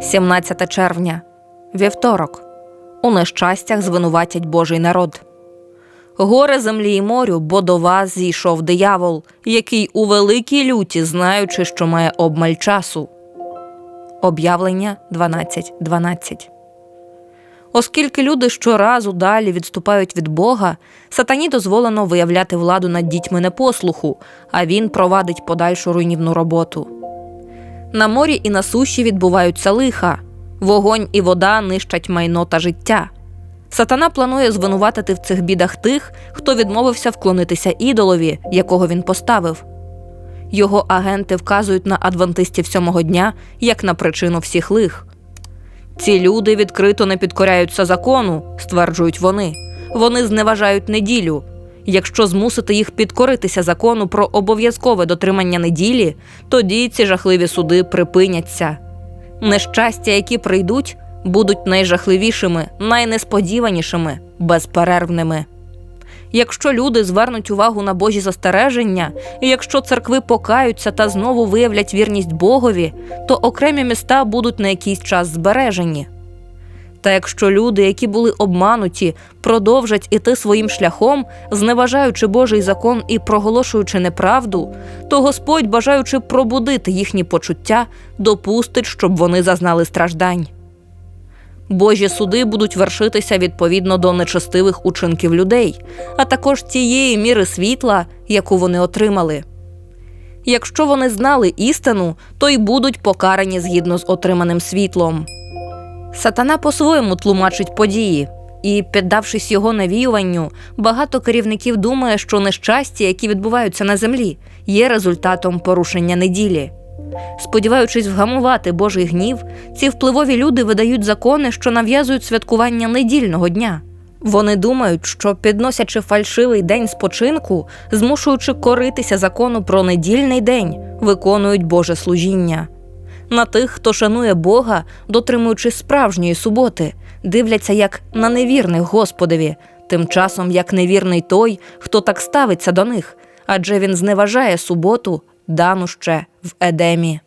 17 червня, вівторок. У нещастях звинуватять Божий народ. Горе землі і морю, бо до вас зійшов диявол, який у великій люті, знаючи, що має обмаль часу. Об'явлення 12.12 Оскільки люди щоразу далі відступають від Бога, сатані дозволено виявляти владу над дітьми непослуху, а він провадить подальшу руйнівну роботу. На морі і на суші відбуваються лиха, вогонь і вода нищать майно та життя. Сатана планує звинуватити в цих бідах тих, хто відмовився вклонитися ідолові, якого він поставив. Його агенти вказують на адвентистів сьомого дня як на причину всіх лих. Ці люди відкрито не підкоряються закону, стверджують вони. Вони зневажають неділю. Якщо змусити їх підкоритися закону про обов'язкове дотримання неділі, тоді ці жахливі суди припиняться. Нещастя, які прийдуть, будуть найжахливішими, найнесподіванішими, безперервними. Якщо люди звернуть увагу на Божі застереження, і якщо церкви покаються та знову виявлять вірність Богові, то окремі міста будуть на якийсь час збережені. Та якщо люди, які були обмануті, продовжать іти своїм шляхом, зневажаючи Божий закон і проголошуючи неправду, то Господь, бажаючи пробудити їхні почуття, допустить, щоб вони зазнали страждань. Божі суди будуть вершитися відповідно до нечестивих учинків людей, а також тієї міри світла, яку вони отримали. Якщо вони знали істину, то й будуть покарані згідно з отриманим світлом. Сатана по-своєму тлумачить події, і, піддавшись його навіюванню, багато керівників думає, що нещастя, які відбуваються на землі, є результатом порушення неділі. Сподіваючись вгамувати Божий гнів, ці впливові люди видають закони, що нав'язують святкування недільного дня. Вони думають, що підносячи фальшивий день спочинку, змушуючи коритися закону про недільний день, виконують Боже служіння. На тих, хто шанує Бога, дотримуючись справжньої суботи, дивляться як на невірних Господові, тим часом як невірний той, хто так ставиться до них, адже він зневажає суботу, дану ще в Едемі.